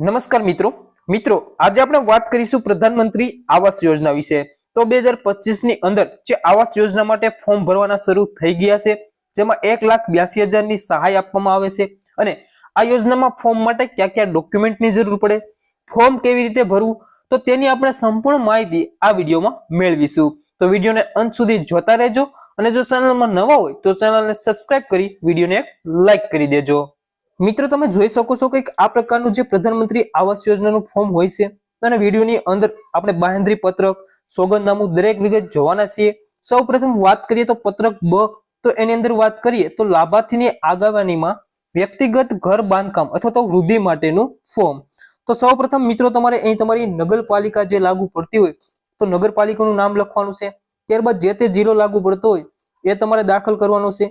નમસ્કાર મિત્રો. મિત્રો, આજે આપણે વાત કરીશું પ્રધાનમંત્રી આવાસ યોજના વિશે. તો બે ની અંદર જે આવાસ યોજના માટે ફોર્મ ભરવાના શરૂ થઈ ગયા છે, જેમાં એક લાખ બ્યાસી હજારની સહાય આપવામાં આવે છે. અને આ યોજનામાં ફોર્મ માટે કયા કયા ડોક્યુમેન્ટની જરૂર પડે, ફોર્મ કેવી રીતે ભરવું, તો તેની આપણે સંપૂર્ણ માહિતી આ વિડીયોમાં મેળવીશું. તો વિડીયોને અંત સુધી જોતા રહેજો અને જો ચેનલમાં નવા હોય તો ચેનલને સબસ્ક્રાઇબ કરી વિડીયોને લાઈક કરી દેજો. મિત્રો, તમે જોઈ શકો છો કે આ પ્રકારનું જે પ્રધાનમંત્રી આવાસ યોજનાનું ફોર્મ હોય છે અને વિડીયોની અંદર આપણે બાહેંધરી પત્રક, સોગંદનામું દરેક વિગત જોવાના છીએ. સૌ વાત કરીએ તો પત્રક બ, તો એની અંદર વાત કરીએ તો લાભાર્થીની આગેવાનીમાં વ્યક્તિગત ઘર બાંધકામ અથવા તો વૃદ્ધિ માટેનું ફોર્મ તો સૌ મિત્રો, તમારે અહીં તમારી નગરપાલિકા જે લાગુ પડતી હોય તો નગરપાલિકાનું નામ લખવાનું છે. ત્યારબાદ જે તે જિલ્લો લાગુ પડતો હોય એ તમારે દાખલ કરવાનો છે.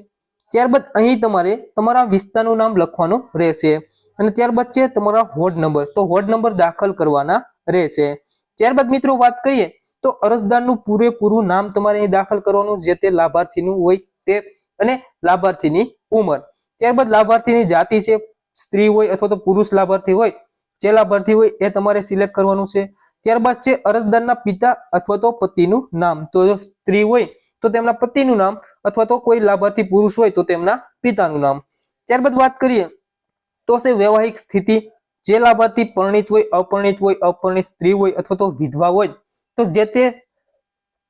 ત્યારબાદ અહીં તમારે તમારા વિસ્તારનું નામ લખવાનું રહેશે. અને ત્યારબાદ છે તમારા હોડ નંબર તો હોડ નંબર દાખલ કરવાના રહેશે. ત્યારબાદ મિત્રો વાત કરીએ, તો અરજદારનું પૂરેપૂરું નામ તમારે અહીં દાખલ કરવાનું, જે તે લાભાર્થીનું હોય તે અને લાભાર્થીની ઉંમર. ત્યારબાદ લાભાર્થીની જાતિ છે, સ્ત્રી હોય અથવા તો પુરુષ લાભાર્થી હોય, જે લાભાર્થી હોય એ તમારે સિલેક્ટ કરવાનું છે. ત્યારબાદ છે અરજદારના પિતા અથવા તો પતિનું નામ. તો જો સ્ત્રી હોય તો તેમના પતિનું નામ અથવા તો કોઈ લાભાર્થી પુરુષ હોય તો તેમના પિતાનું નામ. ત્યારબાદ વાત કરીએ તો છે વૈવાહિક સ્થિતિ. જે લાભાર્થી પરણિત હોય, અપરણિત હોય, અપરણિત સ્ત્રી હોય અથવા તો વિધવા હોય, તો જે તે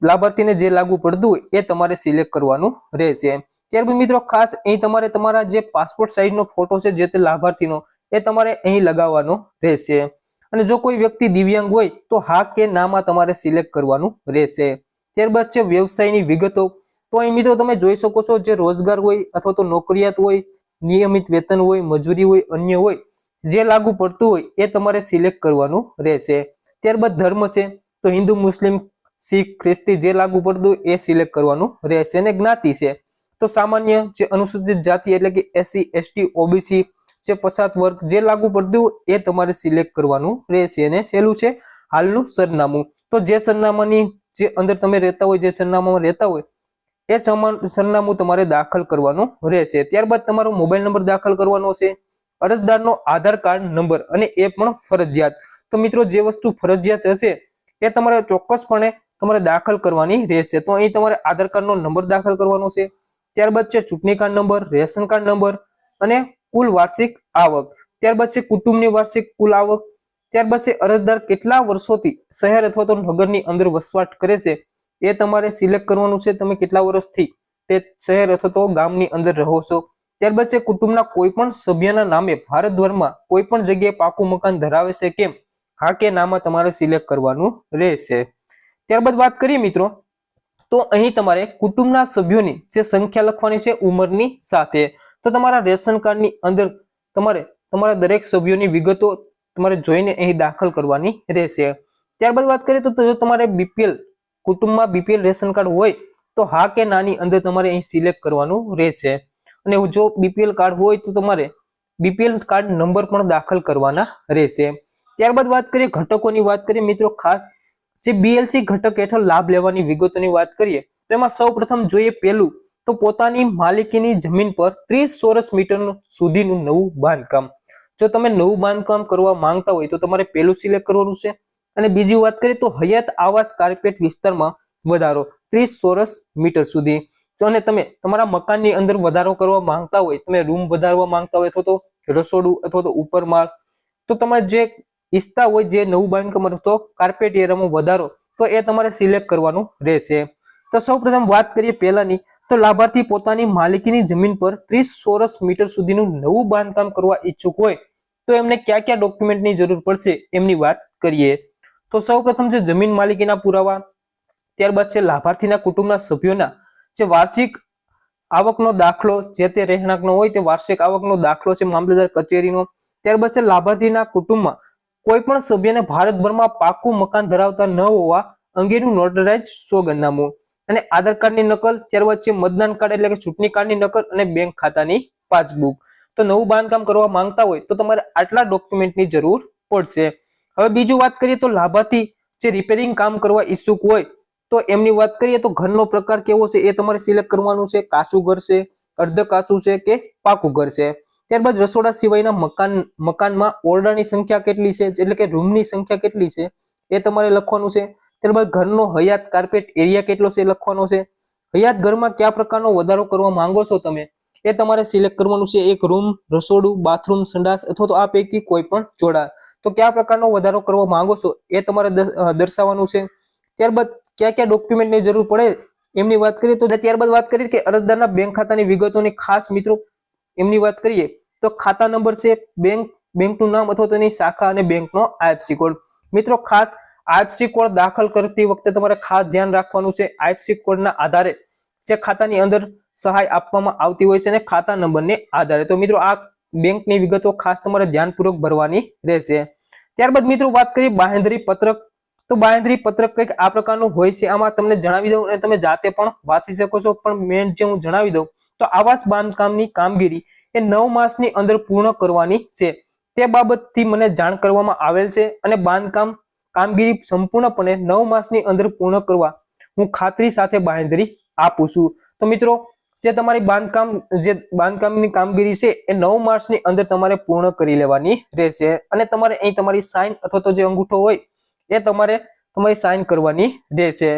લાભાર્થીને જે લાગુ પડતું હોય એ તમારે સિલેક્ટ કરવાનું રહેશે. ત્યારબાદ મિત્રો ખાસ અહીં તમારે તમારા જે પાસપોર્ટ સાઇઝનો ફોટો છે, જે તે લાભાર્થીનો, એ તમારે અહીં લગાવવાનો રહેશે. અને જો કોઈ વ્યક્તિ દિવ્યાંગ હોય તો હા કે નામાં તમારે સિલેક્ટ કરવાનું રહેશે. ત્યારબાદ છે વ્યવસાયની વિગતો. તો અહીં મિત્રો તમે જોઈ શકો છો જે રોજગાર હોય અથવા તો નોકરિયાત હોય, નિયમિત વેતન હોય, મજૂરી હોય, અન્ય હોય, જે લાગુ પડતું હોય એ તમારે સિલેક્ટ કરવાનું રહેશે. ત્યારબાદ ધર્મ છે, તો હિન્દુ, મુસ્લિમ, શીખ, ખ્રિસ્તી જે લાગુ પડતું એ સિલેક્ટ કરવાનું રહેશે અને જ્ઞાતિ છે. તો સામાન્ય જે અનુસૂચિત જાતિ એટલે કે એસસી એસટી ઓબીસી જે પછાત વર્ગ જે લાગુ પડતું એ તમારે સિલેક્ટ કરવાનું રહેશે. અને છેલ્લું છે, હાલનું સરનામું. તો જે સરનામાની જે અંદર તમે રહેતા હોય, જે સરનામામાં રહેતા હોય, એ સરનામું તમારે દાખલ કરવાનું રહેશે. ત્યારબાદ તમારો મોબાઈલ નંબર દાખલ કરવાનો છે અરજદારનો આધાર કાર્ડ નંબર અને એ પણ ફરજિયાત. તો મિત્રો, જે વસ્તુ ફરજિયાત હશે, એ તમારે ચોક્કસપણે તમારે દાખલ કરવાની રહેશે. તો અહીં તમારે આધાર કાર્ડનો નંબર દાખલ કરવાનો છે. ત્યારબાદ છે ચૂંટણી card number, ration card number અને કુલ વાર્ષિક આવક. ત્યારબાદ છે કુટુંબની વાર્ષિક કુલ આવક. ત્યારબાદ છે અરજદાર કેટલા વર્ષોથી શહેર અથવા તો નગરની અંદર વસવાટ કરે છે એ તમારે સિલેક્ટ કરવાનું છે તમે કેટલા વર્ષથી તે શહેર અથવા તો ગામની અંદર રહો છો. ત્યારબાદ છે કુટુંબના કોઈ પણ સભ્યના નામે ભારતભરમાં કોઈ પણ જગ્યાએ પાકું મકાન ધરાવે છે કેમ? હા કે નામાં તમારે સિલેક્ટ કરવાનું રહેશે. ત્યારબાદ વાત કરીએ મિત્રો, તો અહીં તમારે કુટુંબના સભ્યોની જે સંખ્યા લખવાની છે ઉંમરની સાથે. તો તમારા રેશન કાર્ડની અંદર તમારે, તમારા દરેક સભ્યોની વિગતો તમારે જોઈને અહીં દાખલ કરવાની રહેશે. ત્યારબાદ વાત કરીએ તો જો તમારે બીપીએલ કુટુંબમાં બીપીએલ રેશન કાર્ડ હોય, તો હા કે નાની અંદર તમારે અહીં સિલેક્ટ કરવાનું રહેશે. અને જો બીપીએલ કાર્ડ હોય, તો તમારે બીપીએલ કાર્ડ નંબર પણ દાખલ કરવાના રહેશે. ત્યારબાદ વાત કરીએ ઘટકોની વાત કરીએ, મિત્રો ખાસ જે બીએલસી ઘટક હેઠળ લાભ લેવાની વિગતોની વાત કરીએ, તો એમાં સૌ પ્રથમ જોઈએ પહેલું, તો પોતાની માલિકીની જમીન પર ત્રીસ ચોરસ મીટર સુધીનું નવું બાંધકામ. જો તમે નવું બાંધકામ કરવા માંગતા હોય તો તમારે પહેલું સિલેક્ટ કરવાનું છે અને બીજી વાત કરીએ તો હયાત આવાસ કાર્પેટ વિસ્તારમાં વધારો ત્રીસ ચોરસ મીટર સુધી. જો અને તમે તમારા મકાનની અંદર વધારો કરવા માંગતા હોય, તમે રૂમ વધારવા માંગતા હોય અથવા તો રસોડું અથવા તો ઉપર માળ તો તમારે જે ઈચ્છતા હોય જે નવું બાંધકામ અથવા કાર્પેટ એરિયામાં વધારો, તો એ તમારે સિલેક્ટ કરવાનું રહેશે. તો સૌપ્રથમ વાત કરીએ પહેલાની, તો લાભાર્થી પોતાની માલિકીની જમીન પર ત્રીસ ચોરસ મીટર સુધીનું નવું બાંધકામ કરવા ઈચ્છુક હોય તો એમને કયા કયા ડોક્યુમેન્ટની જરૂર પડશે એમની વાત કરીએ. તો સૌ છે જમીન માલિકીના પુરાવા. ત્યારબાદ છે લાભાર્થીના કુટુંબના સભ્યોના. જે વાર્ષિક આવકનો દાખલો જે તે રહેણાંકનો હોય તે વાર્ષિક આવકનો દાખલો છે મામલતદાર કચેરીનો. ત્યારબાદ છે લાભાર્થીના કુટુંબમાં કોઈ પણ સભ્યને ભારતભરમાં પાકું મકાન ધરાવતા ન હોવા અંગેનું નોટરાઇઝ સોગંદનામું. અને આધાર કાર્ડની નકલ, ત્યારબાદ છે મતદાન કાર્ડ એટલે કે ચૂંટણી કાર્ડની નકલ અને બેંક ખાતાની પાસબુક. તો નવું બાંધકામ કરવા માંગતા હોય તો તમારે આટલા ડોક્યુમેન્ટની જરૂર પડશે. હવે બીજું વાત કરીએ તો લાભાર્થી જે રિપેરિંગ કામ કરવા ઈચ્છુક હોય તો એમની વાત કરીએ તો ઘરનો પ્રકાર કેવો છે એ તમારે સિલેક્ટ કરવાનું છે. કાચું ઘર છે, અર્ધ કાચું છે કે પાકું ઘર છે. ત્યારબાદ રસોડા સિવાયના મકાન, મકાનમાં ઓરડાની સંખ્યા કેટલી છે? એટલે કે રૂમની સંખ્યા કેટલી છે એ તમારે લખવાનું છે. ત્યારબાદ ઘરનો હયાત કાર્પેટ એરિયા કેટલો છે લખવાનો છે. હયાત ઘરમાં કયા પ્રકારનો વધારો કરવા માંગો છો તમે? એ તમારે સિલેક્ટ કરવાનું છે એક રૂમ રસોડું બાથરૂમ સંડાસ અથવા તો આ પૈકી કોઈ પણ જોડા તો કયા પ્રકારનો વધારો કરવા માંગો છો એ તમારે દર્શાવવાનું છે. ત્યારબાદ કયા કયા ડોક્યુમેન્ટની જરૂર પડે એમની વાત કરીએ તો ત્યારબાદ વાત કરીએ કે અરજદારના બેંક ખાતાની વિગતોની ખાસ મિત્રો એમની વાત કરીએ તો ખાતા નંબર છે બેંક બેંકનું નામ અથવા તેની શાખા અને બેંકનો આઈએફસી કોડ મિત્રો ખાસ આઈએફસી કોડ દાખલ કરતી વખતે તમારે ખાસ ધ્યાન રાખવાનું છે આઈએફસી કોડના આધારે જે ખાતાની અંદર સહાય આપવામાં આવતી હોય છે અને ખાતા નંબરને આધારે. તો મિત્રો, આ બેંકની વિગતો ખાસ તમારે ધ્યાનપૂર્વક ભરવાની રહેશે. ત્યારબાદ મિત્રો, વાત કરીએ બાહેંધરી પત્રક. તો બાહેંધરી પત્રક કંઈક આ પ્રકારનું હોય છે. આમાં તમને જણાવી દઉં અને તમે જાતે પણ વાંચી શકો છો. પણ મેન જે હું જણાવી દઉં, તો આવાસ બાંધકામની કામગીરી એ નવ માસની અંદર પૂર્ણ કરવાની છે. તે બાબતથી મને જાણ કરવામાં આવેલ છે અને બાંધકામ કામગીરી સંપૂર્ણપણે નવ માસની અંદર પૂર્ણ કરવા હું ખાતરી સાથે બાંહેધરી આપું છું. તો મિત્રો જે તમારી બાંધકામ, જે બાંધકામની કામગીરી છે, એ નવ માર્ચની અંદર તમારે પૂર્ણ કરી લેવાની રહેશે. અને તમારે અહીં તમારી સાઇન અથવા તો જે અંગૂઠો હોય, એ તમારે તમારી સાઇન કરવાની રહેશે.